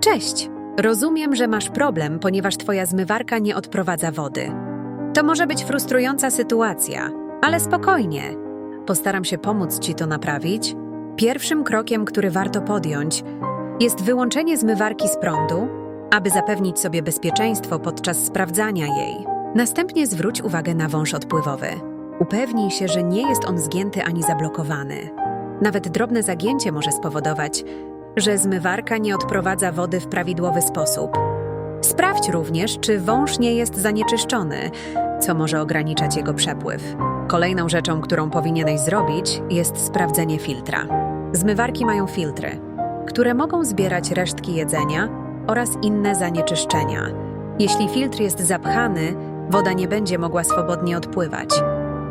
Cześć! Rozumiem, że masz problem, ponieważ twoja zmywarka nie odprowadza wody. To może być frustrująca sytuacja, ale spokojnie. Postaram się pomóc ci to naprawić. Pierwszym krokiem, który warto podjąć, jest wyłączenie zmywarki z prądu, aby zapewnić sobie bezpieczeństwo podczas sprawdzania jej. Następnie zwróć uwagę na wąż odpływowy. Upewnij się, że nie jest on zgięty ani zablokowany. Nawet drobne zagięcie może spowodować, że zmywarka nie odprowadza wody w prawidłowy sposób. Sprawdź również, czy wąż nie jest zanieczyszczony, co może ograniczać jego przepływ. Kolejną rzeczą, którą powinieneś zrobić, jest sprawdzenie filtra. Zmywarki mają filtry, które mogą zbierać resztki jedzenia oraz inne zanieczyszczenia. Jeśli filtr jest zapchany, woda nie będzie mogła swobodnie odpływać.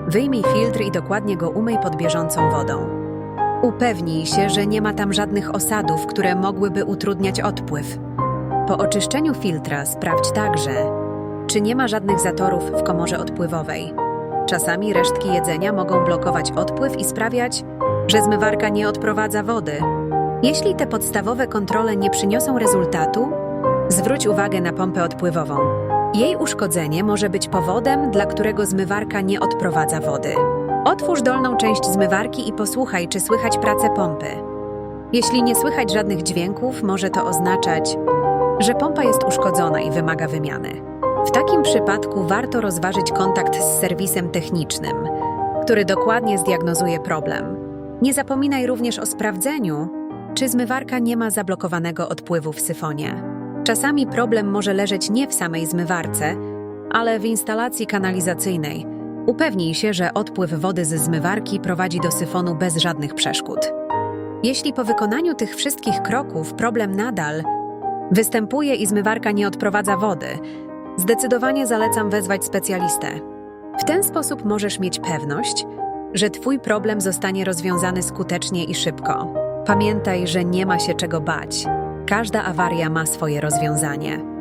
Wyjmij filtr i dokładnie go umyj pod bieżącą wodą. Upewnij się, że nie ma tam żadnych osadów, które mogłyby utrudniać odpływ. Po oczyszczeniu filtra sprawdź także, czy nie ma żadnych zatorów w komorze odpływowej. Czasami resztki jedzenia mogą blokować odpływ i sprawiać, że zmywarka nie odprowadza wody. Jeśli te podstawowe kontrole nie przyniosą rezultatu, zwróć uwagę na pompę odpływową. Jej uszkodzenie może być powodem, dla którego zmywarka nie odprowadza wody. Otwórz dolną część zmywarki i posłuchaj, czy słychać pracę pompy. Jeśli nie słychać żadnych dźwięków, może to oznaczać, że pompa jest uszkodzona i wymaga wymiany. W takim przypadku warto rozważyć kontakt z serwisem technicznym, który dokładnie zdiagnozuje problem. Nie zapominaj również o sprawdzeniu, czy zmywarka nie ma zablokowanego odpływu w syfonie. Czasami problem może leżeć nie w samej zmywarce, ale w instalacji kanalizacyjnej. Upewnij się, że odpływ wody ze zmywarki prowadzi do syfonu bez żadnych przeszkód. Jeśli po wykonaniu tych wszystkich kroków problem nadal występuje i zmywarka nie odprowadza wody, zdecydowanie zalecam wezwać specjalistę. W ten sposób możesz mieć pewność, że Twój problem zostanie rozwiązany skutecznie i szybko. Pamiętaj, że nie ma się czego bać. Każda awaria ma swoje rozwiązanie.